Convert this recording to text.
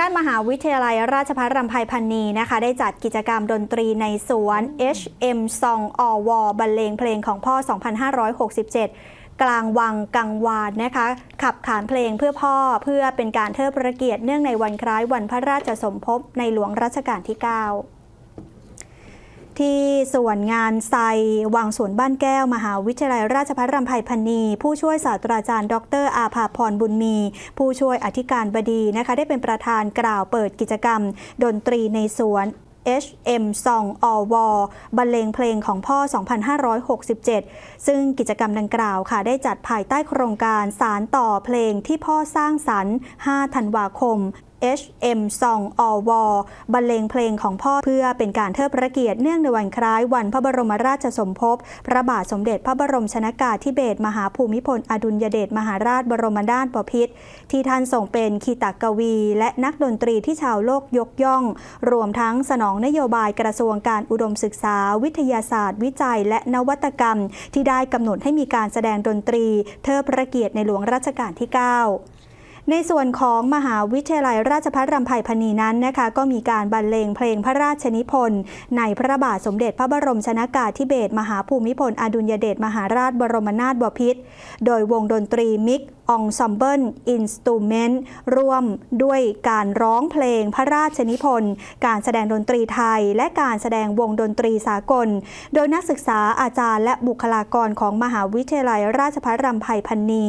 ด้านมหาวิทยาลัยราชภัฏรำไพพันนีนะคะ ได้จัดกิจกรรมดนตรีในสวน HM Song อวบรรเลงเพลงของพ่อ 2567 กลางวังกังวานนะคะ ขับขานเพลงเพื่อพ่อเพื่อเป็นการเทิดพระเกียรติเนื่องในวันคล้ายวันพระราชสมภพในหลวงรัชกาลที่ 9 ที่ส่วนงานไซวังสวนบ้านแก้ว มหาวิทยาลัยราชภัฏรำไพพันนี ผู้ช่วยศาสตราจารย์ ดร อาภาพรบุญมี ผู้ช่วยอธิการบดีนะคะได้เป็นประธานกล่าวเปิดกิจกรรม ดนตรีในสวน HM Song อวบรรเลงเพลงของพ่อ 2567 ซึ่งกิจกรรมดังกล่าวค่ะ ได้จัดภายใต้โครงการสารต่อเพลงที่พ่อสร้างสรรค์ 5 ธันวาคม HM Song อวบรรเลงเพลงของพ่อเพื่อเป็นการเทิดพระเกียรติเนื่องในวันคล้ายวันพระบรมราชสมภพ พระบาทสมเด็จพระบรมชนากาธิเบศรมหาภูมิพล อดุลยเดชมหาราชบรมนาถบพิตรที่ท่านทรงเป็นคีตกวี และนักดนตรีที่ชาวโลกยกย่อง รวมทั้งสนองนโยบายกระทรวงการอุดมศึกษา วิทยาศาสตร์ วิจัย และนวัตกรรม ที่ได้กำหนดให้มีการแสดงดนตรี เทิดพระเกียรติในหลวงรัชกาลที่ 9 ในส่วนของมหาวิทยาลัยราชภัฏรำไพพณีนั้นนะคะ ก็มีการบรรเลงเพลงพระราชนิพนธ์ในพระบาทสมเด็จพระบรมชนากาธิเบศรมหาภูมิพลอดุลยเดชมหาราชบรมนาถบพิตรโดยวงดนตรีมิกองซอมเบิลอินสตูเมนต์ร่วมด้วยการร้องเพลงพระราชนิพนธ์ การแสดงดนตรีไทย และการแสดงวงดนตรีสากล โดยนักศึกษาอาจารย์และบุคลากรของมหาวิทยาลัยราชภัฏรำไพพนี